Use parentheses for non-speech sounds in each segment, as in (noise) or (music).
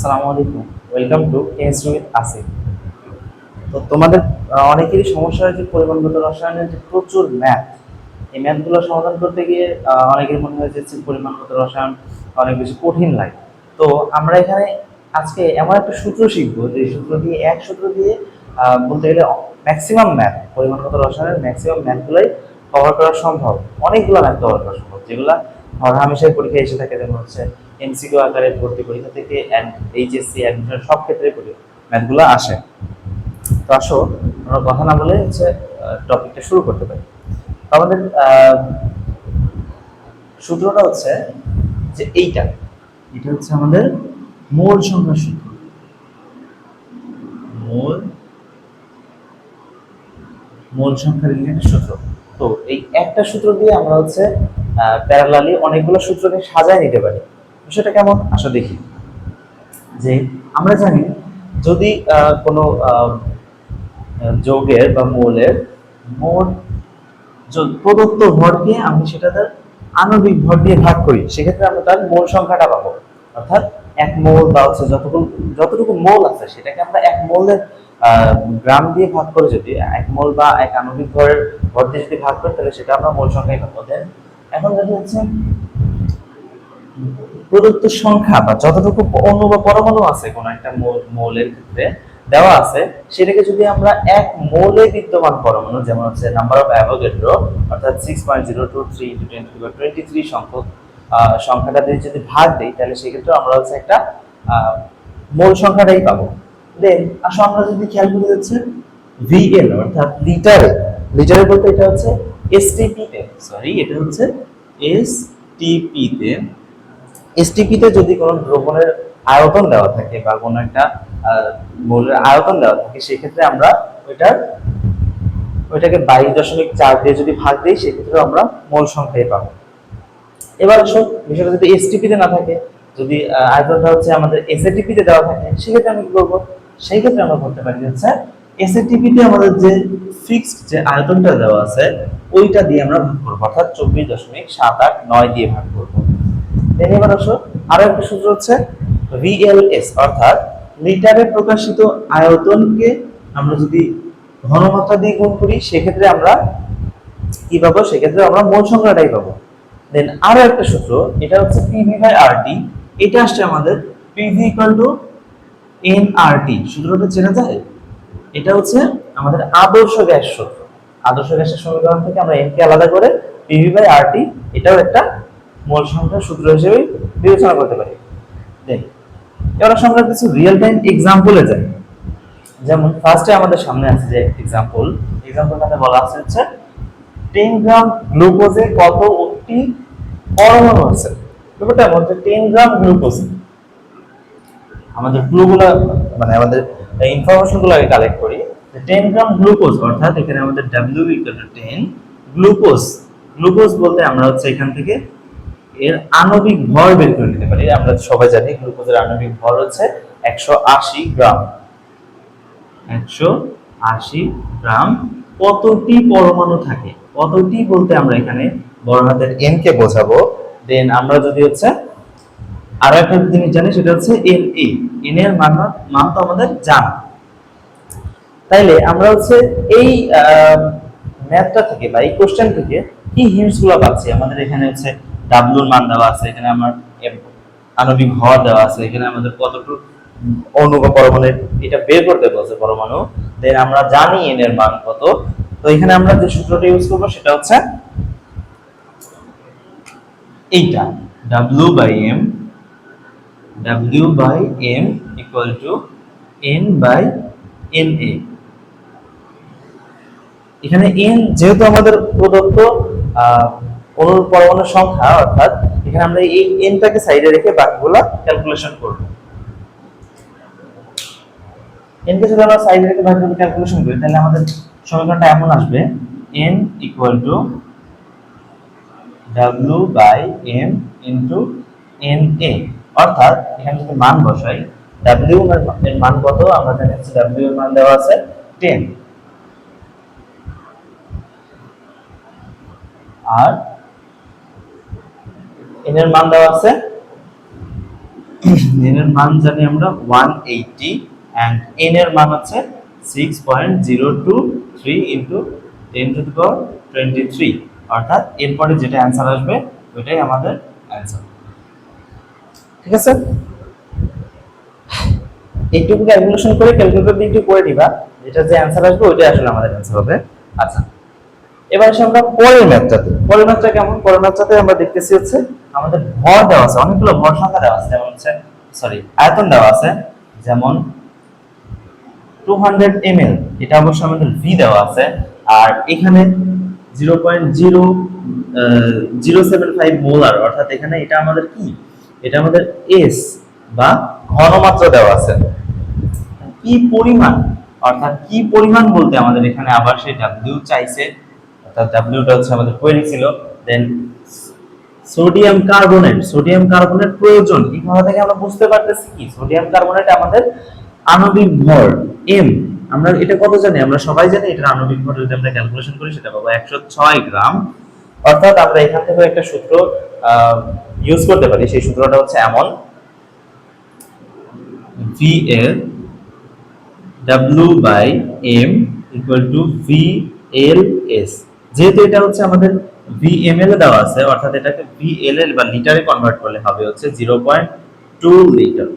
আসসালামু আলাইকুম। Welcome to chemistry with Asif তো তোমাদের অনেকেরই সমস্যা হয়েছে পরিমাণগত রসায়নের যে প্রচুর ম্যাথ। এই ম্যাথগুলো সমাধান করতে গিয়ে অনেকের মনে হয়েছে যে পরিমাণগত রসায়ন অনেক বেশি কঠিন লাগে। তো আমরা এখানে আজকে এমন একটা সূত্র শিখব যে সূত্র দিয়ে, এক সূত্র দিয়ে বলতে গেলে ম্যাক্সিমাম ম্যাথ পরিমাণগত রসায়নের ম্যাক্সিমাম ম্যাথগুলোই কভার করা সম্ভব। অনেকগুলো ম্যাথ কভার করা সম্ভব, যেগুলো হামেশাই পরীক্ষায় এসে থাকে, যেমন হচ্ছে এমসিকিউ আকারে ভর্তি পরীক্ষা থেকে এইচএসসি অ্যাডমিশন সব ক্ষেত্রে ম্যাথগুলো আসে। তো আসো আমরা কথা না বলে হচ্ছে টপিকটা শুরু করতে পারি। আমাদের সূত্রটা হচ্ছে যে এইটা। এটা হচ্ছে আমাদের মূল সংখ্যার সূত্র। মূল মূল সংখ্যার রিলেটেড সূত্র। তো এই একটা সূত্র দিয়ে আমরা হচ্ছে প্যারালালি অনেকগুলো সূত্রকে সাজায় নিতে পারি। বিষয়টা কেমন? আসো দেখি। যে আমরা জানি যদি কোনো যোগের বা মৌলের মোট প্রদত্ত ভরকে আমি সেটা তার আণবিক ভর দিয়ে ভাগ করি, সেক্ষেত্রে আমরা তার মোল সংখ্যাটা পাবো। অর্থাৎ এক মোল বা হচ্ছে যতটুকু যতটুকু মোল আছে, সেটাকে আমরা এক মোলের গ্রাম দিয়ে ভাগ করে যদি, এক মোল বা এক আণবিক ভরের ভর দিয়ে যদি ভাগ করি, তাহলে সেটা আমরা মোল সংখ্যাই পাবো। Then, এখন যদি হচ্ছে প্রদত্ত সংখ্যা বা যতটুকু অণু বা পরমাণু আছে, কোন একটা মৌল- মৌলের ক্ষেত্রে দেওয়া আছে, সেটাকে যদি আমরা এক মৌলে বিদ্যমান পরমাণু, যেমন হচ্ছে নাম্বার অফ অ্যাভোগেড্রো অর্থাৎ six point zero two three into twenty বা টোয়েন্টি থ্রি সংখ্যক সংখ্যাটা দিয়ে যদি ভাগ দিই, তাহলে সেক্ষেত্রে আমরা হচ্ছে একটা মোল সংখ্যাটাই পাবো। দেন আসলে আমরা যদি খেয়াল করে হচ্ছে ভিএল অর্থাৎ লিটারে লিটারে বলতে এটা হচ্ছে এসটিপি তে সরি এটা হচ্ছে এসটিপি তে এসটিপিতে যদি কোনো দ্রবণের আয়তন দেওয়া থাকে বা কোনো একটা মৌলের আয়তন দেওয়া থাকে, সেক্ষেত্রে আমরা ওইটার, ওইটাকে বাইশ দশমিক চার দিয়ে যদি ভাগ দিই সেক্ষেত্রে আমরা মোল সংখ্যাই পাবো। এবার আসো বিষয়টা যদি এসটিপিতে না থাকে, যদি আয়তনটা হচ্ছে আমাদের এসএটিপিতে দেওয়া থাকে, সেক্ষেত্রে আমি কি করব? সেই ক্ষেত্রে আমরা বলতে পারি হচ্ছে এসএটিপিতে আমাদের যে ফিক্সড যে আয়তনটা দেওয়া আছে, ওইটা দিয়ে আমরা ভাগ করব, অর্থাৎ চব্বিশ দশমিক সাত আট নয় দিয়ে ভাগ করব। এবার আসো, আরও একটা সূত্র হচ্ছে ভিএলএস অর্থাৎ লিটারে প্রকাশিত আয়তনকে আমরা যদি ঘনমাত্রা দিয়ে গুণ করি, সেক্ষেত্রে আমরা কি পাবো? সেক্ষেত্রে আমরা মোল সংখ্যাটাই পাবো। দেন আরও একটা সূত্র, এটা হচ্ছে পিভি বাই আরটি এটা আসছে আমাদের PV equal to n RT সূত্রটা চেনা যায়? এটা হচ্ছে আমাদের আদর্শ গ্যাস সূত্র। আদর্শ গ্যাসের সমীকরণ থেকে আমরা এন কে আলাদা করে পিভি বাই আরটি এটাও একটা মোল সংখ্যার সূত্র হিসেবে বিবেচনা করতে পারি। এবার আমরা কিছু রিয়েল টাইম এক্সাম্পলে যাই। যেমন ফার্স্টে আমাদের সামনে আছে যে এক্সাম্পল এক্সাম্পলটাতে বলা আছে হচ্ছে 10 গ্রাম গ্লুকোজে কতটি পরমাণু আছে? ব্যাপারটা যে 10 গ্রাম গ্লুকোজ আমাদের ক্লুগুলো মানে আমাদের ইনফরমেশনগুলো আগে কালেক্ট করি। 10 গ্রাম গ্লুকোজ অর্থাৎ এখানে আমাদের W equal to 10 glucose glucose বলতে আমরা হচ্ছে এখান থেকে এর আণবিক ভর বের করে নিতে পারি। আমরা সবাই জানি গ্লুকোজের আণবিক ভর হচ্ছে 180 গ্রাম। 180 গ্রাম কতটি পরমাণু থাকে? কতটি বলতে আমরা এখানে বড় হাতের এন কে বোঝাবো। দেন আমরা যদি হচ্ছে আরও একটা জিনিস জানি, সেটা হচ্ছে এন এ এন এর মান মান তো আমাদের জানা। তাইলে আমরা হচ্ছে এই ম্যাথটা থেকে বা এই কোশ্চেন থেকে কি হিন্টসগুলো পাচ্ছি? আমাদের এখানে হচ্ছে ডাব্লুর মান দেওয়া আছে, এখানে আমার আণবিক ভর দেওয়া আছে, এখানে আমাদের কতটুকু অণু এটা বের করতে বলছে পরমাণু। দেন আমরা জানি এন এর মান কত। তো এখানে আমরা যে সূত্রটা ইউজ করব সেটা হচ্ছে এইটা। W by M W by M equal to n by N A এখানে এন যেহেতু আমাদের প্রদত্ত অণুর পরমাণুর সংখ্যা, অর্থাৎ এখানে আমরা এই এনটাকে সাইডে রেখে বাকিগুলা ক্যালকুলেশন করব। এনকে যদি আমরা সাইডে রেখে বাকিগুলো ক্যালকুলেশন করি, তাহলে আমাদের সমীকরণটা এমন আসবে। N equal to W by M into N A অর্থাৎ এখানে যদি মান বসাই ডাব্লিউ এর মান কত? আমরা জানি হচ্ছে ডাব্লিউ এর মান দেওয়া আছে টেন আর এন এর মান দেওয়া আছে? n (clears throat) এর মান জানি আমরা ওয়ান এইটটি অ্যান্ড n এর মান two three into ten to the power twenty three অর্থাৎ এরপরে যেটা অ্যান্সার আসবে, ওইটাই আমাদের অ্যান্সার ঠিক আছে? এইটুকু ক্যালকুলেশন করে ক্যালকুলেটর দিয়ে একটু করে দিবা। যেটা যে অ্যান্সার আসবে, ওইটাই আসলে আমাদের অ্যান্সার হবে। আচ্ছা। এবার আসে আমরা পরের ম্যাথটাতে পরের ম্যাথটা কেমন? পরের ম্যাথটাতে আমরা দেখতেছি হচ্ছে আমাদের ভর দেওয়া আছে, অনেকগুলো ভর সংখ্যা দেওয়া আছে, যেমন হচ্ছে সরি আয়তন দেওয়া আছে, যেমন টু হান্ড্রেড এম এটা অবশ্যই আমাদের ভি দেওয়া আছে, আর এখানে zero point zero zero seven five molar অর্থাৎ এখানে এটা আমাদের কি? এটা আমাদের এস বা ঘনমাত্রা দেওয়া আছে। কি পরিমাণ? অর্থাৎ কি পরিমাণ বলতে আমাদের এখানে আবার সেই ডাব্লিউ চাইছে অর্থাৎ ডাব্লিউটা হচ্ছে আমাদের কোয়েরি ছিল then sodium carbonate sodium carbonate প্রয়োজন এই কথা থেকে আমরা বুঝতে পারতেছি কি? সোডিয়াম কার্বনেট আমাদের আণবিক ভর এম আমরা এটা কত জানি? আমরা সবাই জানি এটা আণবিক ভর যদি আমরা ক্যালকুলেশন করি সেটা পাবো একশো ছয় গ্রাম। অর্থাৎ আমরা এখান থেকে একটা সূত্র ইউজ করতে পারি। সেই সূত্রটা হচ্ছে এমন। VL W by M equal to VLS যেহেতু এটা হচ্ছে আমাদের VML এ দেওয়া আছে, অর্থাৎ এটাকে VLL বা লিটারে কনভার্ট করলে হবে হচ্ছে 0.2 লিটার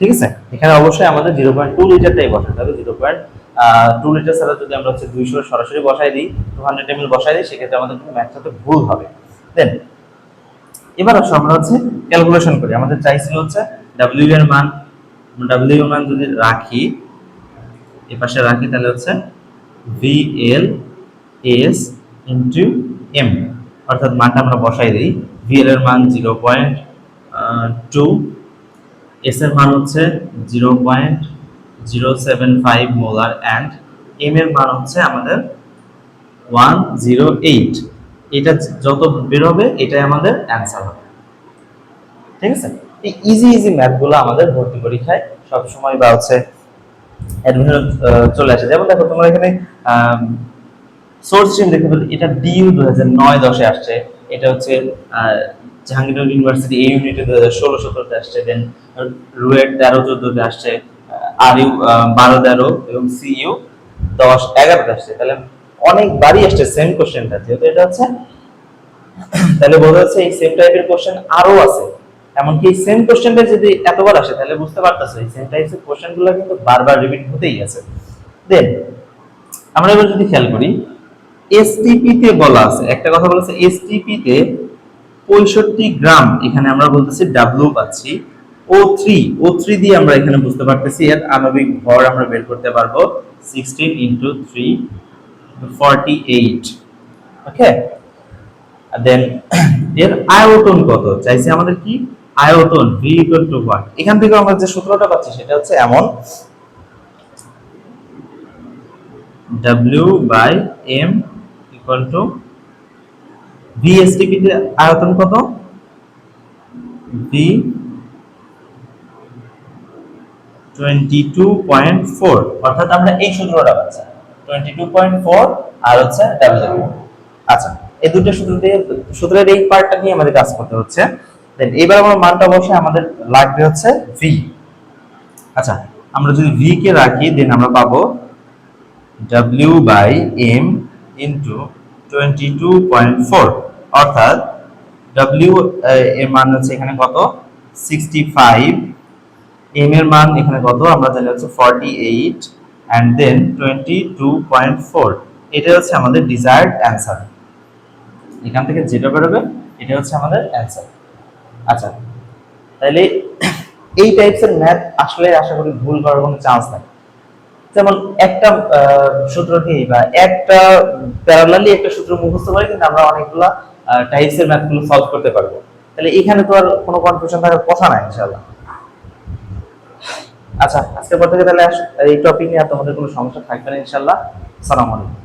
ঠিক আছে? এখানে অবশ্যই আমাদের 0.2 লিটারটাই বসাতে হবে 0.2 লিটার ছাড়া যদি আমরা হচ্ছে 200 সরাসরি বসাই দিই 200 ml বসাই দিই, সেক্ষেত্রে আমাদের কিন্তু ম্যাথটাতে ভুল হবে। দেন এবার আসো আমরা হচ্ছে ক্যালকুলেশন করি। আমাদের চাইছিল হচ্ছে W এর মান, W এর মান যদি রাখি এ পাশে রাখি তাহলে হচ্ছে V L S into M অর্থাৎ মানটা আমরা বসাই দিই। ভি এল এর মান জিরো পয়েন্ট টু এস এর মান হচ্ছে zero point zero seven five molar and M এর মান হচ্ছে আমাদের ওয়ান জিরো এইট এটা যত বেরোবে, এটাই আমাদের অ্যান্সার হবে। ঠিক আছে? এই ইজি ইজি ম্যাথগুলো আমাদের ভর্তি পরীক্ষায় সব সময় বা হচ্ছে অ্যাডমিশন চলে আসে। যেমন দেখো, তোমরা এখানে সোর্স স্ট্রিম দেখতে পাচ্ছ এটা ডিইউ দু হাজার নয় দশে আসছে, এটা হচ্ছে জাহাঙ্গীরনগর ইউনিভার্সিটি এই ইউনিটে দু হাজার ষোলো সতেরোতে আসছে দেন রুয়েট তেরো চোদ্দোতে আসছে আর ইউ বারো তেরো এবং সিইউ দশ এগারোতে আসছে। তাহলে অনেকবারই আসছে সেম কোশ্চেনটা যেহেতু এটা হচ্ছে, তাহলে বোঝা যাচ্ছে এই সেম টাইপের কোশ্চেন আরও আছে। এমনকি এই সেম কোশ্চেনটা যদি এতবার আসে, তাহলে বুঝতে পারতেছো, এই সেম টাইপের কোশ্চেনগুলো কিন্তু বারবার রিপিট হতেই আছে। দেন আমরা এবার যদি খেয়াল করি এসটিপি তে বলা আছে। একটা কথা বলেছে এসটিপি তে পঁয়ষট্টি গ্রাম, এখানে আমরা বলতেছি ডাব্লিউ পাচ্ছি। ও থ্রি ও থ্রি দিয়ে আমরা এখানে বুঝতে পারতেছি, এর আণবিক ভর আমরা বের করতে পারব sixteen into three forty eight okay then এর আয়তন কত? চাইছে আমাদের কি? আয়তন ভি ইকুয়াল টু হোয়াট এখান থেকে আমরা যে সূত্রটা পাচ্ছি, সেটা হচ্ছে এমন, W by M equal to তে আয়তন কত? V 22.4 অর্থাৎ আমরা এই সূত্রটা পাচ্ছি। 22.4 আর হচ্ছে W আচ্ছা এই দুটো সূত্র দিয়ে, সূত্রের এই পার্টটা নিয়ে আমাদের কাজ করতে হচ্ছে। দেন এবার আমরা মানটা বসে আমাদের লাগবে হচ্ছে v আচ্ছা আমরা যদি v কে রাখি দেন আমরা পাবো w by m into twenty two point four অর্থাৎ আহ, এর মান হচ্ছে এখানে কত? সিক্সটি ফাইভ m এর মান এখানে কত? আমরা জানি হচ্ছে forty eight and then twenty two point four এটা হচ্ছে আমাদের ডিজায়ার্ড অ্যান্সার এখান থেকে যেটা বেরোবে এটা হচ্ছে আমাদের অ্যান্সার আচ্ছা তাহলে এই টাইপসের ম্যাথ আসলে আশা করি ভুল করার কোনো চান্স নাই। যেমন একটা সূত্র দিয়ে বা একটা প্যারালালি একটা সূত্র মুখস্থ করে কিন্তু আমরা অনেকগুলা টাইপসের ম্যাথগুলো সলভ করতে পারব। তাহলে এখানে তো আর কোনো কনফিউশন থাকার কথা নাই, ইনশাআল্লাহ। আচ্ছা আজকের পর থেকে তাহলে এই টপিক নিয়ে আর তোমাদের কোনো সমস্যা থাকবে না, ইনশাআল্লাহ। সালাম আলাইকুম।